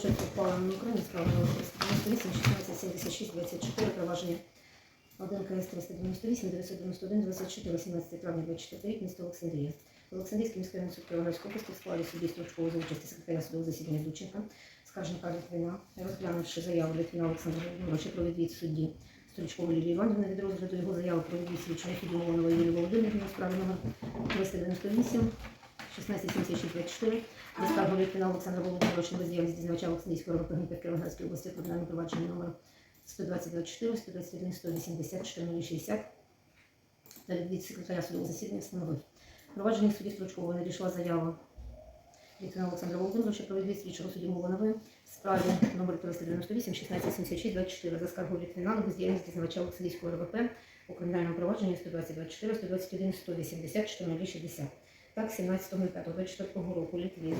оголошується ухвала на Україні справа номер 398 16 76 24 провадження 1 КС 398 991 24 18 травня 24 рік місто Олександрія. Олександрійський міський суд Кіровоградської області в складі судді за участі секретаря судового засідання Дученка, скаржника Литвина, розглянувши заяву Литвина Олександра Володимировича про відвід судді Стручкової Лілії Іванівни від розгляду його заяви про відвід свідчення судді Мовонової Юлії Володимирівни у справі номер 398 167624 до скаргу Литвина Олександра Володимировича на бездіяльність дізнавача Олександрійського РВП в Кіровоградській області кримінальне провадження номер 12024 121 180 1460 та від секретаря судового засідання встановив. Провадження судді Стручкової надійшла заява Літвина Олександра Володимировича про відвід слідчого судді Муланової в справі номер 398 1676 24 за скаргу Літвина на бездіяльність дізнавача Олександрійського РВП у кримінальному провадженні 12024 121 180 1460 так 17.05.24 року Літвін.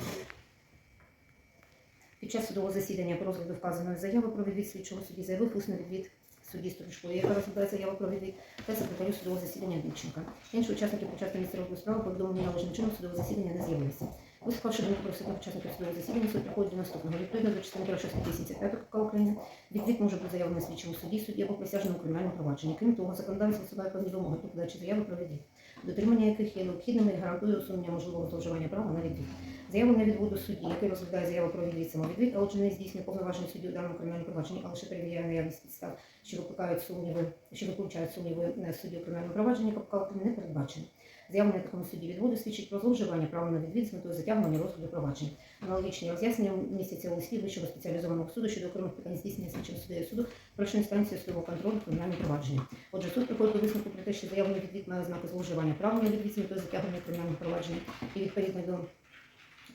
Під час судового засідання по розгляду вказаної заяви про відвід слідчого судді заявив усний відвід судді Стручкової, яка розглядає заяву про відвід та секретарю судового засідання Дівченка. Інші учасники час місця справи повідомлені належним чином судового засідання не з'явилися. Вислухавши думку присутніх учасників судового засідання, суд приходить до наступного. Відповідно до частини 1 статті 75 КПК України, відвід може бути заявлений слідчому судді, судді або присяжному кримінальному провадженні. Крім того, законодавець висуває певні вимоги до подачі заяви про відвід, дотримання яких є необхідними і гарантує усунення можливого зловживання права на відвід. Заяву на відводу судді, який розглядає заяву про відвід самовідвід, а отже не здійснює повноважень судді у даному кримінальному провадженні, а лише перевіряє наявність підстав, що викликають сумніви, що виключають сумніви на судді у кримінальному провадженні, КПК не передбачено. Заявлення такому судді відводу свідчить про зловживання права на відвід з метою затягування розгляду провадження. Аналогічні роз'яснення містяться у листі Вищого спеціалізованого суду щодо окремих питань здійснення слідчим суддею суду першої інстанції судового контролю кримінальному провадженні. Отже, суд приходить до висновку про те, що заявлений відвід має ознаки зловживання права на відвід з метою затягування кримінального провадження і відповідно до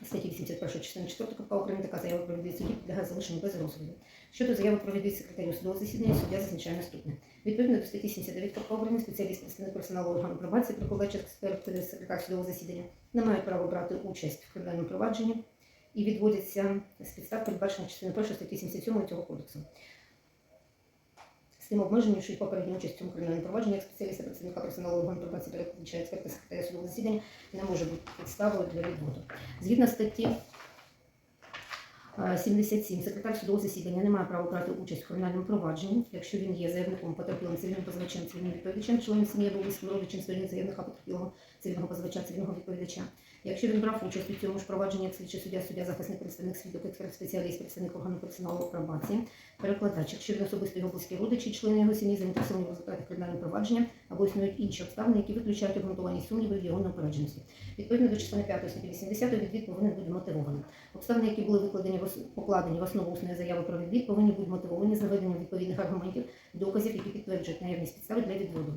статті 81 частини 4 КПК України така заява про відвід судді підлягає залишенню без розгляду. Щодо заяви про відвід секретарю судового засідання, суддя зазначає наступне. Відповідно до статті 79 КПК України, спеціаліст представник персоналу органу пробації, приховувач експерт секретар судового засідання не мають права брати участь в кримінальному провадженні і відводяться з підстав, передбачених частини 1 статті 77 цього кодексу. З тим обмеженням, що й попередню участь в цьому кримінальному провадженні, як спеціаліста працівника персоналу органу пробації передбачає експерта секретаря судового засідання, не може бути підставою для відводу. Згідно статті 77, секретар судового засідання не має права брати участь в кримінальному провадженні, якщо він є заявником, потерпілим, цивільним позивачем, цивільним відповідачем, членом сім'ї або близьким родичем заявника потерпілого, цивільного позивача, цивільного відповідача. Якщо він брав участь у цьому ж провадженні як слідчий суддя, суддя, захисник, представник свідок, експерт, спеціаліст, представник органу персоналу пробації, перекладач, якщо він особисто його близькі родичі, члени його сім'ї заінтересовані в результатах кримінального провадження або існують інші обставини, які виключають обґрунтовані сумніви в його неупередженості. Відповідно до частини 5 статті 80 відвід повинен бути мотивований. Обставини, які були викладені в покладені в основу усної заяви про відвід, повинні бути мотивовані з наведенням відповідних аргументів, доказів, які підтверджують наявність підстави для відводу.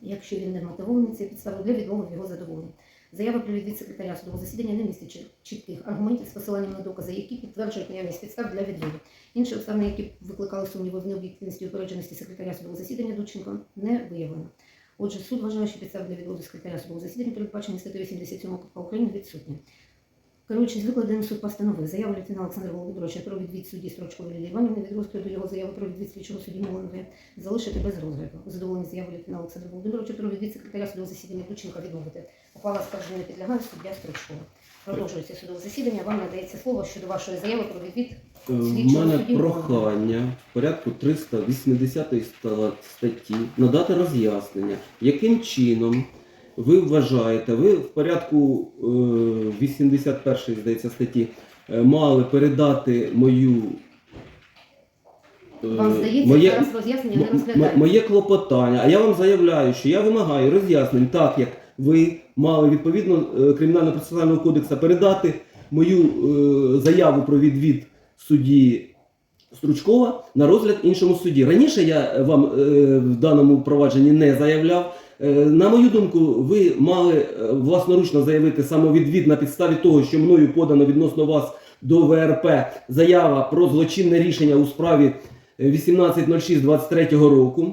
Якщо він не мотивований, це підстави для відмови в його задоволенні. Заява про відвід секретаря судового засідання не містить чітких аргументів з посиланням на докази, які підтверджують наявність підстав для відводу. Інші обставини, які викликали сумніви в необ'єктивності упередженості секретаря судового засідання Дудченко, не виявлено. Отже, суд вважає, що підстав для відводу секретаря судового засідання, передбачені статтею 87 КПК України, відсутні. Керуючись викладеним суд постановив заяву Літвіна Олександра Володимировича про відвід судді Строчкової Лілії Іванівни від розгляду його заяви про відвід слідчого судді Миланової залишити без розгляду. Задоволені заяви Літвіна Олександра Володимировича про відвід секретаря судового засідання Дученка відмовити. Ухвала скарження не підлягає суддя Строчкова. Продовжується судове засідання. Вам надається слово щодо вашої заяви про відвід. Е, Слідчого мене судді прохання в порядку 380 ста- статті надати роз'яснення, яким чином ви вважаєте, ви в порядку е, 81 здається статті е, мали передати мою е, Вам здається, моє, зараз роз'яснення не розглядається. моє клопотання. А я вам заявляю, що я вимагаю роз'яснень, так як ви мали відповідно е, кримінально-процесуального кодексу передати мою е, заяву про відвід судді Стручкова на розгляд іншому суді. Раніше я вам е, в даному провадженні не заявляв. Е, на мою думку, ви мали е, власноручно заявити самовідвід на підставі того, що мною подано відносно вас до ВРП заява про злочинне рішення у справі е, 18.06.23 року.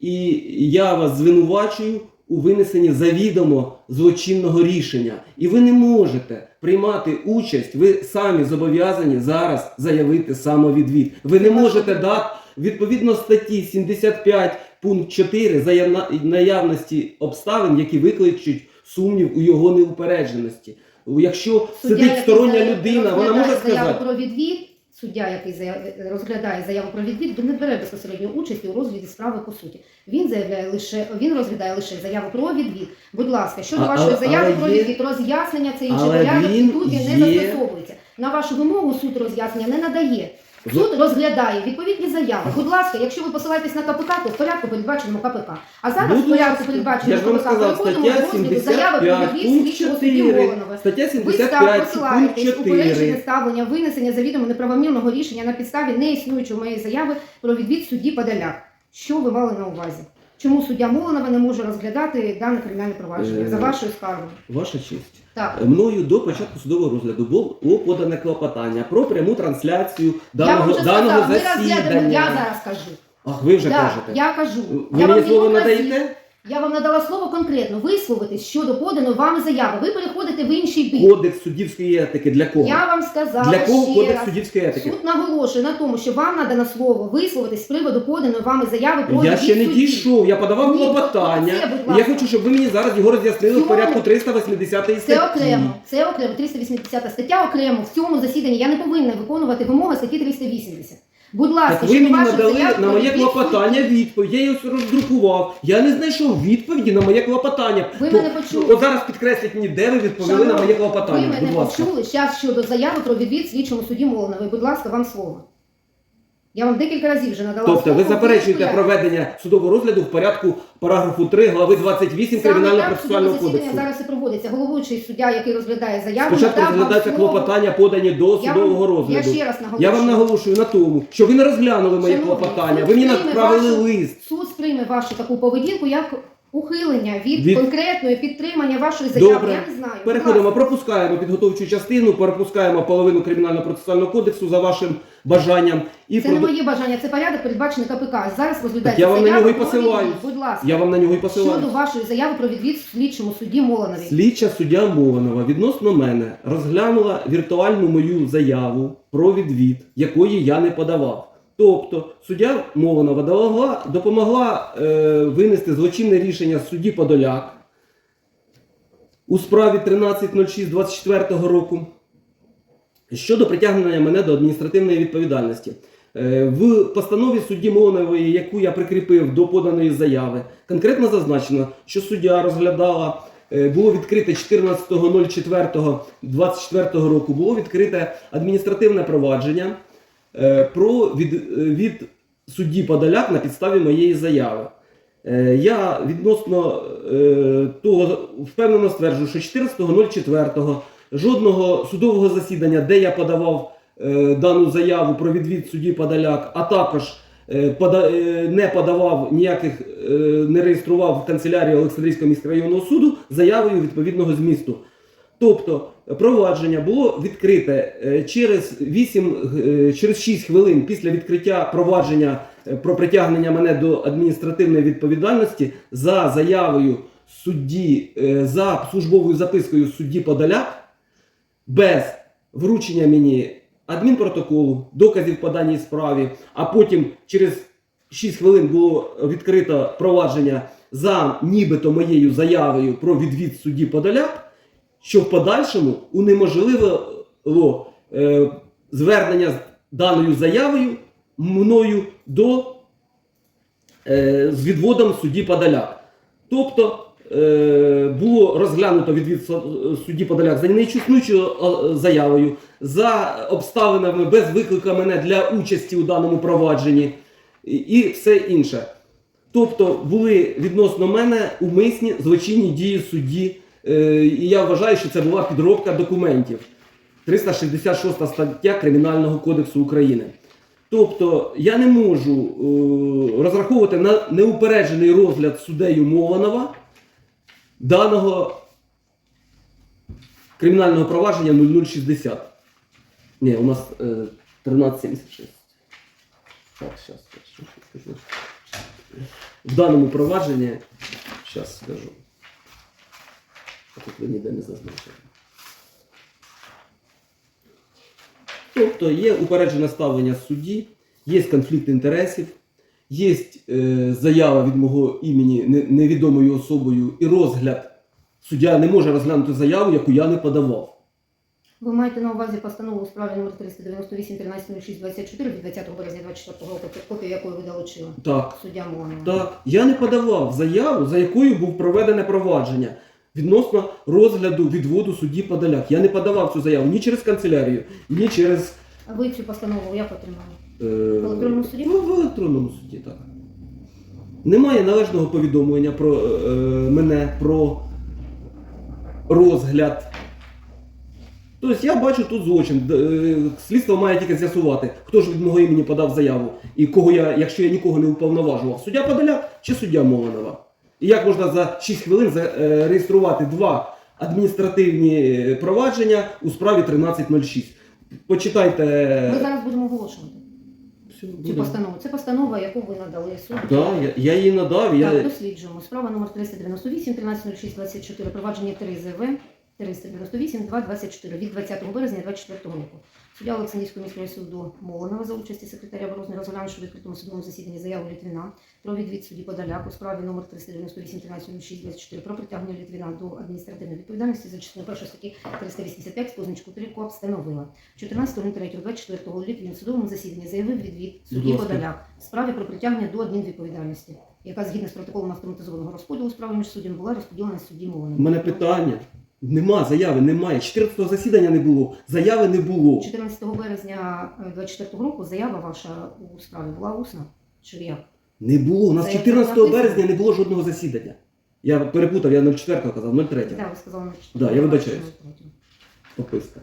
І я вас звинувачую у винесенні завідомо злочинного рішення. І ви не можете приймати участь, ви самі зобов'язані зараз заявити самовідвід. Ви не можете дати відповідно статті 75 пункт 4 за наявності обставин, які викличуть сумнів у його неупередженості. Якщо Суддя, сидить стороння людина, вона може заяву сказати. про відвід, суддя, який розглядає заяву про відвід, не бере безпосередньо участі у розгляді справи по суті. Він заявляє лише він розглядає лише заяву про відвід. Будь ласка, щодо вашої заяви про є- відвід, роз'яснення порядок, і тут він не є- застосовується. На вашу вимогу суд роз'яснення не надає. Суд розглядає відповідні заяви. Будь ласка, якщо ви посилаєтесь на КПК, то в порядку передбаченому КПК. А зараз в порядку передбаченому Я ж вам КПК сказав, переходимо стаття розгляду заяви про 75, відвід пункт слідчого судді 4. Воронова. Стаття Ви став 75, пункт посилаєтесь 4. ставлення винесення завідомо неправомірного рішення на підставі неіснуючої моєї заяви про відвід судді Подоляк. Що ви мали на увазі? Чому суддя Молонова не може розглядати дане кримінальне провадження Е, за вашою скаргою? Ваша честь. Так. Мною до початку судового розгляду було подане клопотання про пряму трансляцію я даного, сказав, даного сказала, ми я зараз кажу. Ах, ви вже Да, кажете. я кажу. Ви я мені слово надаєте? Я вам надала слово конкретно висловитись щодо поданої вами заяви. Ви переходите в інший бік. Кодекс суддівської етики для кого? Я вам сказала Для кого ще кодекс раз. суддівської етики? Суд наголошує на тому, що вам надано слово висловитись з приводу поданої вами заяви про Я ще не судді. дійшов, я подавав Ні, клопотання. будь Я хочу, щоб ви мені зараз його роз'яснили в Цьому- порядку 380 статті. Це окремо, це окремо, 380 стаття окремо. В цьому засіданні я не повинна виконувати вимоги статті 380. Будь ласка, Так ви мені ваших надали заяв на моє клопотання відповідь. Я її ось роздрукував. Я не знайшов відповіді на моє клопотання. Ви То- мене почули. От зараз підкресліть мені, де ви відповіли на Шановні, моє клопотання. Ви мене Будь ласка. почули зараз щодо заяви про відвід слідчому судді Молонової. Будь ласка, вам слово. Я вам декілька разів вже надала Тобто ви слово. заперечуєте Я- проведення судового розгляду в порядку параграфу 3 глави 28 Саме Кримінального так процесуального судове засідання кодексу. зараз і проводиться. Головуючий суддя, який розглядає заяву, Спочатку надав вам розглядаються слово. клопотання, подані до Я вам- судового розгляду. Я ще раз наголошую. Я вам наголошую на тому, що ви не розглянули моє Шановні, клопотання. Ви мені прийме направили вашу- лист. Суд сприйме вашу таку поведінку як ухилення від, Від- конкретної підтримання вашої заяви. Добре. Я не знаю. Переходимо, пропускаємо підготовчу частину, пропускаємо половину кримінального процесуального кодексу за вашим бажанням. І Це не проду- моє бажання, це порядок передбачений КПК. Зараз Так розглядається я вам на заява нього і про посилаюсь. відвід. Будь ласка. Я вам на нього і посилаю. Щодо вашої заяви про відвід слідчому судді Молонові. Слідча суддя Мованова відносно мене розглянула віртуальну мою заяву про відвід, якої я не подавав. Тобто суддя Мованова допомогла, допомогла е, винести злочинне рішення судді Подоляк у справі 13.06.24 року щодо притягнення мене до адміністративної відповідальності. Е, В постанові судді Мовнової, яку я прикріпив до поданої заяви, конкретно зазначено, що суддя розглядала, е, було відкрите 14.04.24 року, було відкрите адміністративне провадження про від, е, від судді Подоляк на підставі моєї заяви. Е, Я відносно е, того впевнено стверджую, що 14.04 жодного судового засідання, де я подавав е, дану заяву про відвід судді Подоляк, а також е, е, не подавав ніяких, е, не реєстрував в канцелярії Олександрійського міськрайонного суду заявою відповідного змісту. Тобто провадження було відкрите е, через 8, е, через 6 хвилин після відкриття провадження е, про притягнення мене до адміністративної відповідальності за заявою судді, за службовою запискою судді Подоляк без вручення мені адмінпротоколу, доказів по даній справі, а потім через 6 хвилин було відкрито провадження за нібито моєю заявою про відвід судді Подоляк, що в подальшому унеможливило е, звернення з даною заявою мною до е, з відводом судді Подоляк. Тобто е, було розглянуто відвід судді Подоляк за неіснуючою е, заявою, за обставинами без виклика мене для участі у даному провадженні і, все інше. Тобто були відносно мене умисні злочинні дії судді, і я вважаю, що це була підробка документів. 366 стаття Кримінального кодексу України. Тобто я не можу е, розраховувати на неупереджений розгляд суддею Мованова даного кримінального провадження 0060. Ні, у нас е, 1376. Так, зараз скажу. В даному провадженні, зараз скажу. Тут ви ніде не зазначили. Тобто є упереджене ставлення судді, є конфлікт інтересів, є е, заява від мого імені невідомою особою і розгляд. Суддя не може розглянути заяву, яку я не подавав. Ви маєте на увазі постанову у справі номер 398 1306 24 від 20 березня 24 року, копію якої ви долучили Так. суддя Мованова. Так, я не подавав заяву, за якою був проведене провадження відносно розгляду відводу судді Подоляк. Я не подавав цю заяву ні через канцелярію, ні через А ви цю постанову як отримали? е, В електронному суді? Ну, в електронному суді, так. Немає належного повідомлення про е, мене про розгляд. Тобто я бачу тут злочин. Д- е, Слідство має тільки з'ясувати, хто ж від мого імені подав заяву, і кого я, якщо я нікого не уповноважував, суддя Подоляк чи суддя Мованова. І як можна за 6 хвилин зареєструвати два адміністративні е, провадження у справі 1306. Почитайте. Ми зараз будемо оголошувати цю постанову. Це постанова, яку ви надали суду. Да, я, я її надав. Я... Досліджуємо. Справа номер 398 1306 24 провадження 3 ЗВ 398 2 24 від 20 березня 24 року. Суддя Олександрівського міського суду Молонова за участі секретаря Борозни розглянувши у відкритому судовому засіданні заяву Літвіна про відвід судді Подоляк у справі номер 398 1306 24 про притягнення Літвіна до адміністративної відповідальності за частиною першої статті 385 з позначку 3 КОАП встановила. 14.03.24 Літвін в судовому засіданні заявив відвід судді. Подоляк в справі про притягнення до адмінвідповідальності, яка згідно з протоколом автоматизованого розподілу справи між суддями була розподілена судді У мене питання. Нема заяви, немає. 14-го засідання не було, заяви не було. 14 березня 24 року заява ваша у справі була усна. Чи як? Не було. У нас Заява 14 написана? березня не було жодного засідання. Я перепутав, я 04-го казав, 03-го. Так, ви сказали на Да, я вибачаюсь. Описка.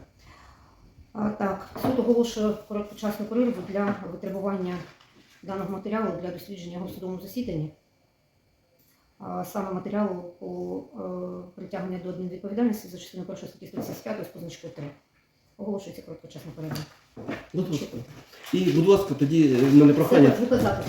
А, так, суд оголошує короткочасну перерву для витребування даного матеріалу для дослідження його в судовому засіданні. Саме матеріалу по притягненню притягнення до адмінвідповідальності за частиною першої статті 35 з позначкою 3. Оголошується короткочасна перерва. Добре. І, будь ласка, тоді е, в мене прохання. Це.